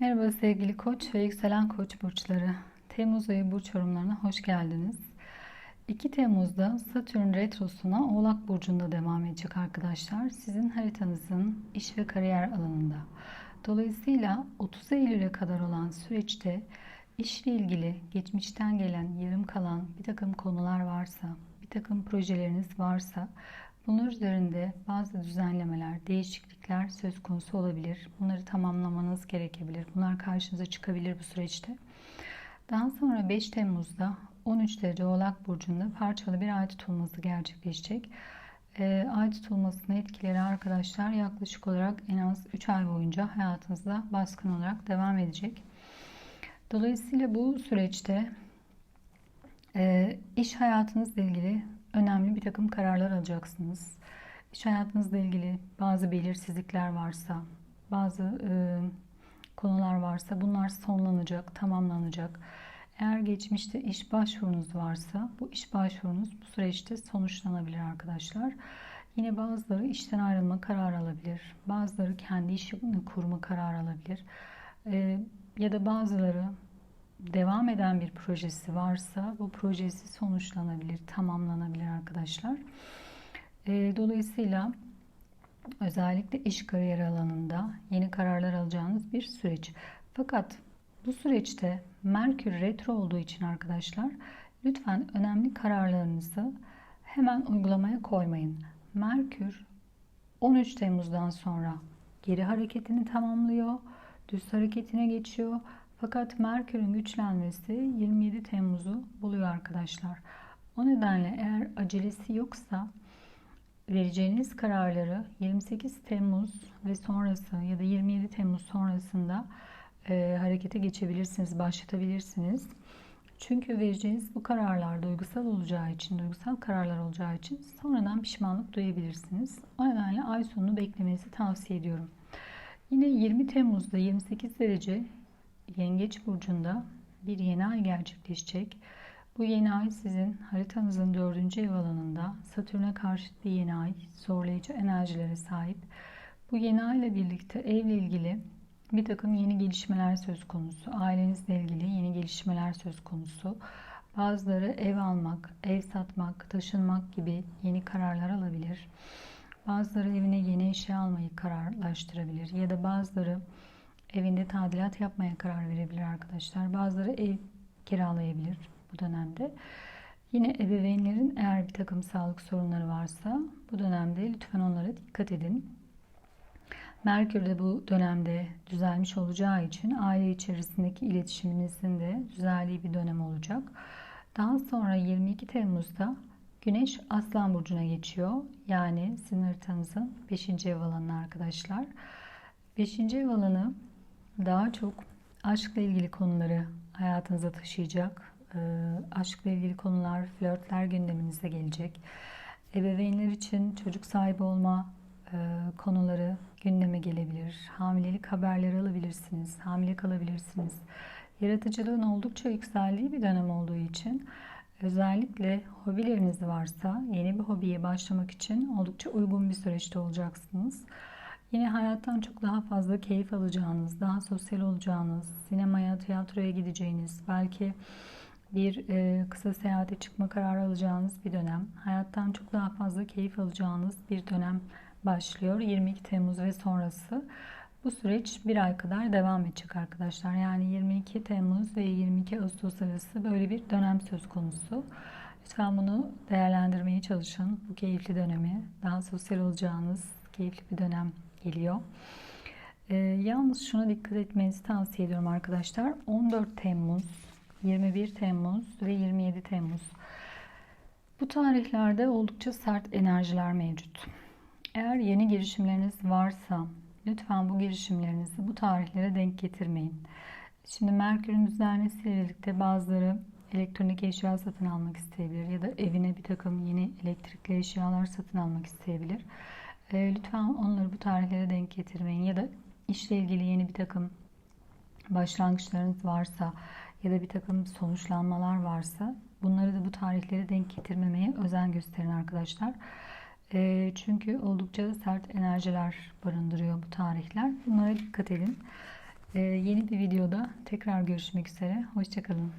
Merhaba sevgili koç ve yükselen koç burçları. Temmuz ayı burç yorumlarına hoş geldiniz. 2 Temmuz'da Satürn retrosuna Oğlak Burcu'nda devam edecek arkadaşlar. Sizin haritanızın iş ve kariyer alanında. Dolayısıyla 30 Eylül'e kadar olan süreçte işle ilgili geçmişten gelen yarım kalan bir takım konular varsa, bir takım projeleriniz varsa Bunlar üzerinde bazı düzenlemeler, değişiklikler söz konusu olabilir. Bunları tamamlamanız gerekebilir. Bunlar karşınıza çıkabilir bu süreçte. Daha sonra 5 Temmuz'da 13 derece Oğlak Burcu'nda parçalı bir ay tutulması gerçekleşecek. E, ay tutulmasının etkileri arkadaşlar yaklaşık olarak en az 3 ay boyunca hayatınızda baskın olarak devam edecek. Dolayısıyla bu süreçte e, iş hayatınızla ilgili önemli bir takım kararlar alacaksınız. İş hayatınızla ilgili bazı belirsizlikler varsa, bazı e, konular varsa bunlar sonlanacak, tamamlanacak. Eğer geçmişte iş başvurunuz varsa bu iş başvurunuz bu süreçte sonuçlanabilir arkadaşlar. Yine bazıları işten ayrılma kararı alabilir. Bazıları kendi işini kurma kararı alabilir. Ee, ya da bazıları devam eden bir projesi varsa bu projesi sonuçlanabilir, tamamlanabilir arkadaşlar. E, dolayısıyla özellikle iş kariyer alanında yeni kararlar alacağınız bir süreç. Fakat bu süreçte Merkür retro olduğu için arkadaşlar lütfen önemli kararlarınızı hemen uygulamaya koymayın. Merkür 13 Temmuz'dan sonra geri hareketini tamamlıyor, düz hareketine geçiyor fakat Merkür'ün güçlenmesi 27 Temmuz'u buluyor arkadaşlar. O nedenle eğer acelesi yoksa vereceğiniz kararları 28 Temmuz ve sonrası ya da 27 Temmuz sonrasında e, harekete geçebilirsiniz, başlatabilirsiniz. Çünkü vereceğiniz bu kararlar duygusal olacağı için, duygusal kararlar olacağı için sonradan pişmanlık duyabilirsiniz. O nedenle ay sonunu beklemenizi tavsiye ediyorum. Yine 20 Temmuz'da 28 derece Yengeç burcunda bir yeni ay gerçekleşecek. Bu yeni ay sizin haritanızın dördüncü ev alanında Satürn'e karşıt bir yeni ay, zorlayıcı enerjilere sahip. Bu yeni ay ile birlikte evle ilgili bir takım yeni gelişmeler söz konusu. Ailenizle ilgili yeni gelişmeler söz konusu. Bazıları ev almak, ev satmak, taşınmak gibi yeni kararlar alabilir. Bazıları evine yeni eşya almayı kararlaştırabilir ya da bazıları evinde tadilat yapmaya karar verebilir arkadaşlar. Bazıları ev kiralayabilir bu dönemde. Yine ebeveynlerin eğer bir takım sağlık sorunları varsa bu dönemde lütfen onlara dikkat edin. Merkür de bu dönemde düzelmiş olacağı için aile içerisindeki iletişiminizin de düzeldiği bir dönem olacak. Daha sonra 22 Temmuz'da Güneş Aslan Burcu'na geçiyor. Yani sizin haritanızın 5. ev alanı arkadaşlar. 5. ev alanı daha çok aşkla ilgili konuları hayatınıza taşıyacak. E, aşkla ilgili konular, flörtler gündeminize gelecek. Ebeveynler için çocuk sahibi olma e, konuları gündeme gelebilir. Hamilelik haberleri alabilirsiniz. Hamile kalabilirsiniz. Yaratıcılığın oldukça yükseldiği bir dönem olduğu için özellikle hobileriniz varsa yeni bir hobiye başlamak için oldukça uygun bir süreçte olacaksınız. Yine hayattan çok daha fazla keyif alacağınız, daha sosyal olacağınız, sinemaya, tiyatroya gideceğiniz, belki bir e, kısa seyahate çıkma kararı alacağınız bir dönem. Hayattan çok daha fazla keyif alacağınız bir dönem başlıyor. 22 Temmuz ve sonrası. Bu süreç bir ay kadar devam edecek arkadaşlar. Yani 22 Temmuz ve 22 Ağustos arası böyle bir dönem söz konusu. Lütfen bunu değerlendirmeye çalışın. Bu keyifli dönemi, daha sosyal olacağınız keyifli bir dönem geliyor. E, yalnız şuna dikkat etmenizi tavsiye ediyorum arkadaşlar. 14 Temmuz, 21 Temmuz ve 27 Temmuz. Bu tarihlerde oldukça sert enerjiler mevcut. Eğer yeni girişimleriniz varsa lütfen bu girişimlerinizi bu tarihlere denk getirmeyin. Şimdi Merkür'ün düzelmesiyle birlikte bazıları elektronik eşya satın almak isteyebilir ya da evine bir takım yeni elektrikli eşyalar satın almak isteyebilir. E, lütfen onları bu tarihlere denk getirmeyin ya da işle ilgili yeni bir takım başlangıçlarınız varsa ya da bir takım sonuçlanmalar varsa bunları da bu tarihlere denk getirmemeye özen gösterin arkadaşlar. E, çünkü oldukça sert enerjiler barındırıyor bu tarihler. Bunlara dikkat edin. Ee, yeni bir videoda tekrar görüşmek üzere. Hoşçakalın.